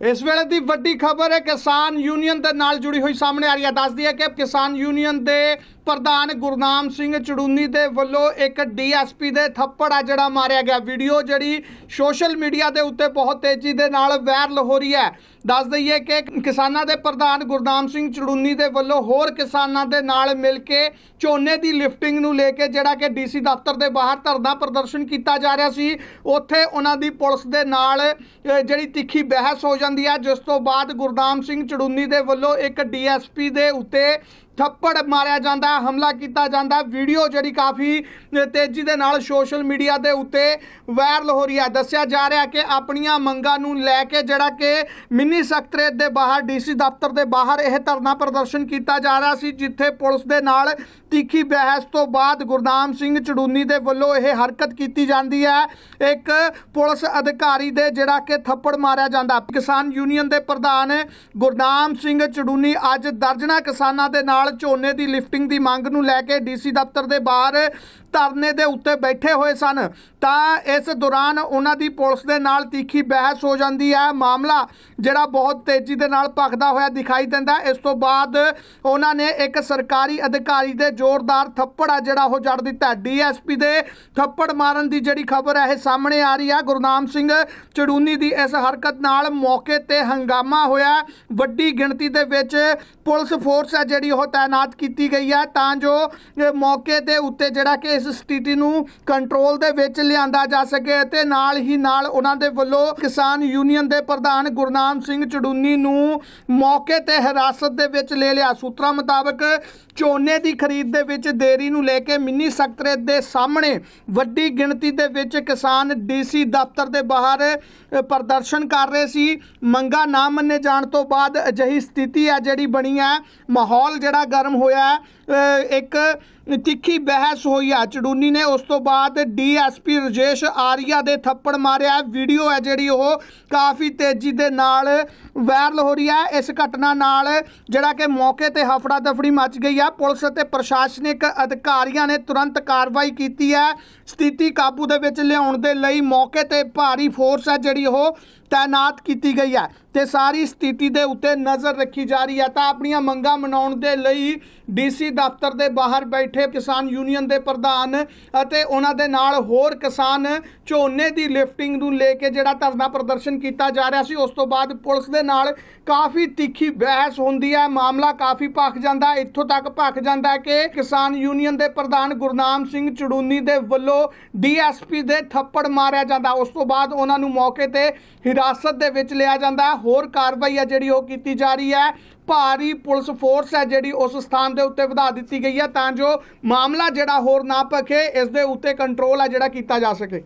ਇਸ ਵੇਲੇ ਦੀ ਵੱਡੀ ਖਬਰ ਹੈ, ਕਿਸਾਨ ਯੂਨੀਅਨ ਦੇ ਨਾਲ ਜੁੜੀ ਹੋਈ ਸਾਹਮਣੇ ਆ ਰਹੀ ਹੈ। ਦੱਸਦੀ ਹੈ ਕਿ ਕਿਸਾਨ ਯੂਨੀਅਨ ਦੇ ਪ੍ਰਧਾਨ ਗੁਰਨਾਮ ਸਿੰਘ ਚੜੂਨੀ ਦੇ ਵੱਲੋਂ ਇੱਕ ਡੀਐਸਪੀ ਦੇ ਥੱਪੜ ਆ ਜਿਹੜਾ ਮਾਰਿਆ ਗਿਆ। ਵੀਡੀਓ ਜਿਹੜੀ ਸੋਸ਼ਲ ਮੀਡੀਆ ਦੇ ਉੱਤੇ ਬਹੁਤ ਤੇਜ਼ੀ ਦੇ ਨਾਲ ਵਾਇਰਲ ਹੋ ਰਹੀ ਹੈ। ਦੱਸ ਦਈਏ ਕਿ ਕਿਸਾਨਾਂ ਦੇ ਪ੍ਰਧਾਨ ਗੁਰਨਾਮ ਸਿੰਘ ਚੜੂਨੀ ਦੇ ਵੱਲੋਂ ਹੋਰ ਕਿਸਾਨਾਂ ਦੇ ਨਾਲ ਮਿਲ ਕੇ ਝੋਨੇ ਦੀ ਲਿਫਟਿੰਗ ਨੂੰ ਲੈ ਕੇ ਜਿਹੜਾ ਕਿ ਡੀਸੀ ਦਫ਼ਤਰ ਦੇ ਬਾਹਰ ਧਰਨਾ ਪ੍ਰਦਰਸ਼ਨ ਕੀਤਾ ਜਾ ਰਿਹਾ ਸੀ, ਉੱਥੇ ਉਹਨਾਂ ਦੀ ਪੁਲਿਸ ਦੇ ਨਾਲ ਜਿਹੜੀ ਤਿੱਖੀ ਬਹਿਸ ਹੋ ਜਾਂਦੀ ਹੈ। ਜਿਸ ਤੋਂ ਬਾਅਦ ਗੁਰਨਾਮ ਸਿੰਘ ਚੜੂਨੀ ਦੇ ਵੱਲੋਂ ਇੱਕ ਡੀਐਸਪੀ ਦੇ ਉੱਤੇ ਥੱਪੜ ਮਾਰਿਆ ਜਾਂਦਾ, ਹਮਲਾ ਕੀਤਾ ਜਾਂਦਾ। ਵੀਡੀਓ ਜਿਹੜੀ ਕਾਫੀ ਤੇਜ਼ੀ ਦੇ ਨਾਲ ਸੋਸ਼ਲ ਮੀਡੀਆ ਦੇ ਉੱਤੇ ਵਾਇਰਲ ਹੋ ਰਹੀ ਹੈ। ਦੱਸਿਆ ਜਾ ਰਿਹਾ ਕਿ ਆਪਣੀਆਂ ਮੰਗਾਂ ਨੂੰ ਲੈ ਕੇ ਜਿਹੜਾ ਕਿ ਮਿੰਨੀ ਸਕੱਤਰੇਤ ਦੇ ਬਾਹਰ, ਡੀਸੀ ਦਫ਼ਤਰ ਦੇ ਬਾਹਰ ਇਹ ਧਰਨਾ ਪ੍ਰਦਰਸ਼ਨ ਕੀਤਾ ਜਾ ਰਿਹਾ ਸੀ, ਜਿੱਥੇ ਪੁਲਿਸ ਦੇ ਨਾਲ ਤਿੱਖੀ ਬਹਿਸ ਤੋਂ ਬਾਅਦ ਗੁਰਨਾਮ ਸਿੰਘ ਚੜੂਨੀ ਦੇ ਵੱਲੋਂ ਇਹ ਹਰਕਤ ਕੀਤੀ ਜਾਂਦੀ ਹੈ। ਇੱਕ ਪੁਲਿਸ ਅਧਿਕਾਰੀ ਦੇ ਜਿਹੜਾ ਕਿ ਥੱਪੜ ਮਾਰਿਆ ਜਾਂਦਾ। ਕਿਸਾਨ ਯੂਨੀਅਨ ਦੇ ਪ੍ਰਧਾਨ ਗੁਰਨਾਮ ਸਿੰਘ ਚੜੂਨੀ ਅੱਜ ਦਰਜਨਾ ਕਿਸਾਨਾਂ ਦੇ ਨਾਲ ਝੋਨੇ ਦੀ ਲਿਫਟਿੰਗ ਦੀ ਮੰਗ ਨੂੰ ਲੈ ਕੇ ਡੀਸੀ ਦਫ਼ਤਰ ਦੇ ਬਾਹਰ ਧਰਨੇ ਦੇ ਉੱਤੇ ਬੈਠੇ ਹੋਏ ਸਨ। ਤਾਂ ਇਸ ਦੌਰਾਨ ਉਹਨਾਂ ਦੀ ਪੁਲਿਸ ਦੇ ਨਾਲ ਤਿੱਖੀ ਬਹਿਸ ਹੋ ਜਾਂਦੀ ਹੈ। ਮਾਮਲਾ ਜਿਹੜਾ ਬਹੁਤ ਤੇਜ਼ੀ ਦੇ ਨਾਲ ਭਖਦਾ ਹੋਇਆ ਦਿਖਾਈ ਦਿੰਦਾ ਇਸ ਤੋਂ ਬਾਅਦ ਉਹਨਾਂ ਨੇ ਇੱਕ ਸਰਕਾਰੀ ਅਧਿਕਾਰੀ ਦੇ ਜ਼ੋਰਦਾਰ ਥੱਪੜ ਆ ਜਿਹੜਾ ਉਹ ਜੜ ਦਿੱਤਾ। ਡੀਐਸਪੀ ਦੇ ਥੱਪੜ ਮਾਰਨ ਦੀ ਜਿਹੜੀ ਖਬਰ ਹੈ, ਇਹ ਸਾਹਮਣੇ ਆ ਰਹੀ ਹੈ। ਗੁਰਨਾਮ ਸਿੰਘ ਚੜੂਨੀ ਦੀ ਇਸ ਹਰਕਤ ਨਾਲ ਮੌਕੇ ਤੇ ਹੰਗਾਮਾ ਹੋਇਆ। ਵੱਡੀ ਗਿਣਤੀ ਦੇ ਵਿੱਚ ਪੁਲਿਸ ਫੋਰਸ ਹੈ ਜਿਹੜੀ ਉਹ ਤਾਇਨਾਤ ਕੀਤੀ ਗਈ ਹੈ ਤਾਂ ਜੋ ਮੌਕੇ ਦੇ ਉੱਤੇ ਜਿਹੜਾ ਕਿ ਇਸ ਸਥਿਤੀ ਨੂੰ ਕੰਟਰੋਲ ਦੇ ਵਿੱਚ ਲਿਆਂਦਾ ਜਾ ਸਕੇ ਅਤੇ ਨਾਲ ਹੀ ਨਾਲ ਉਹਨਾਂ ਦੇ ਵੱਲੋਂ ਕਿਸਾਨ ਯੂਨੀਅਨ ਦੇ ਪ੍ਰਧਾਨ ਗੁਰਨਾਮ ਸਿੰਘ ਚੜੂਨੀ ਨੂੰ ਮੌਕੇ ਤੇ ਹਿਰਾਸਤ ਦੇ ਵਿੱਚ ਲੈ ਲਿਆ। ਸੂਤਰਾਂ ਮੁਤਾਬਕ ਝੋਨੇ ਦੀ ਖਰੀਦ ਦੇ ਵਿੱਚ ਦੇਰੀ ਨੂੰ ਲੈ ਕੇ ਮਿੰਨੀ ਸਕੱਤਰੇਤ ਦੇ ਸਾਹਮਣੇ ਵੱਡੀ ਗਿਣਤੀ ਦੇ ਵਿੱਚ ਕਿਸਾਨ ਡੀਸੀ ਦਫ਼ਤਰ ਦੇ ਬਾਹਰ ਪ੍ਰਦਰਸ਼ਨ ਕਰ ਰਹੇ ਸੀ। ਮੰਗਾ ਨਾ ਮੰਨੇ ਜਾਣ ਤੋਂ ਬਾਅਦ ਅਜਿਹੀ ਸਥਿਤੀ ਹੈ ਜਿਹੜੀ ਬਣੀ ਹੈ। ਮਾਹੌਲ ਜਿਹੜਾ ਗਰਮ ਹੋਇਆ ਇੱਕ ਤਿੱਖੀ ਬਹਿਸ ਹੋਈ ਆ। ਚੜੂਨੀ ਨੇ ਉਸ ਤੋਂ ਬਾਅਦ ਡੀਐਸਪੀ ਰਜੇਸ਼ ਆਰੀਆ ਦੇ ਥੱਪੜ ਮਾਰਿਆ ਵੀਡੀਓ ਹੈ ਜਿਹੜੀ ਉਹ ਕਾਫੀ ਤੇਜ਼ੀ ਦੇ ਨਾਲ ਵਾਇਰਲ ਹੋ ਰਹੀ ਹੈ। ਇਸ ਘਟਨਾ ਨਾਲ ਜਿਹੜਾ ਕਿ ਮੌਕੇ ਤੇ ਹਫੜਾ ਦਫੜੀ ਮਚ ਗਈ ਹੈ ਪੁਲਿਸ ਅਤੇ ਪ੍ਰਸ਼ਾਸਨਿਕ ਅਧਿਕਾਰੀਆਂ ਨੇ ਤੁਰੰਤ ਕਾਰਵਾਈ ਕੀਤੀ ਹੈ। ਸਥਿਤੀ ਕਾਬੂ ਦੇ ਵਿੱਚ ਲਿਆਉਣ ਦੇ ਲਈ ਮੌਕੇ ਤੇ ਭਾਰੀ ਫੋਰਸ ਹੈ ਜਿਹੜੀ ਉਹ ਤਾਇਨਾਤ ਕੀਤੀ ਗਈ ਹੈ ਤੇ ਸਾਰੀ ਸਥਿਤੀ ਦੇ ਉੱਤੇ ਨਜ਼ਰ ਰੱਖੀ ਜਾ ਰਹੀ ਹੈ। ਤਾਂ ਆਪਣੀਆਂ ਮੰਗਾਂ ਮਨਾਉਣ ਦੇ ਲਈ ਡੀਸੀ ਦਫ਼ਤਰ ਦੇ ਬਾਹਰ ਬੈਠੇ ਕਿਸਾਨ ਯੂਨੀਅਨ ਦੇ ਪ੍ਰਧਾਨ ਅਤੇ ਉਹਨਾਂ ਦੇ ਨਾਲ ਹੋਰ ਕਿਸਾਨ ਝੋਨੇ ਦੀ ਲਿਫਟਿੰਗ ਨੂੰ ਲੈ ਕੇ ਜਿਹੜਾ ਧਰਨਾ ਪ੍ਰਦਰਸ਼ਨ ਕੀਤਾ ਜਾ ਰਿਹਾ ਸੀ, ਉਸ ਤੋਂ ਬਾਅਦ ਪੁਲਿਸ ਦੇ ਨਾਲ ਕਾਫੀ ਤਿੱਖੀ ਬਹਿਸ ਹੁੰਦੀ ਹੈ। ਮਾਮਲਾ ਕਾਫੀ ਭਖ ਜਾਂਦਾ ਹੈ ਇੱਥੋਂ ਤੱਕ ਭਖ ਜਾਂਦਾ ਹੈ ਕਿ ਕਿਸਾਨ ਯੂਨੀਅਨ ਦੇ ਪ੍ਰਧਾਨ ਗੁਰਨਾਮ ਸਿੰਘ ਚੜੂਨੀ ਦੇ ਵੱਲੋਂ ਡੀਐਸਪੀ ਦੇ ਥੱਪੜ ਮਾਰਿਆ ਜਾਂਦਾ। ਉਸ ਤੋਂ ਬਾਅਦ ਉਹਨਾਂ ਨੂੰ ਮੌਕੇ ਤੇ ਹਿਰਾਸਤ ਦੇ ਵਿੱਚ ਲਿਆ ਜਾਂਦਾ ਹੋਰ ਕਾਰਵਾਈ ਹੈ ਜਿਹੜੀ ਉਹ ਕੀਤੀ ਜਾ ਰਹੀ ਹੈ। ਭਾਰੀ ਪੁਲਿਸ ਫੋਰਸ ਹੈ ਜਿਹੜੀ ਉਸ ਸਥਾਨ ਦੇ ਉੱਤੇ ਵਧਾ ਦਿੱਤੀ ਗਈ ਹੈ ਤਾਂ ਜੋ ਮਾਮਲਾ ਜਿਹੜਾ ਹੋਰ ਨਾ ਭਖੇ ਇਸ ਦੇ ਉੱਤੇ ਕੰਟਰੋਲ ਹੈ ਜਿਹੜਾ ਕੀਤਾ ਜਾ ਸਕੇ।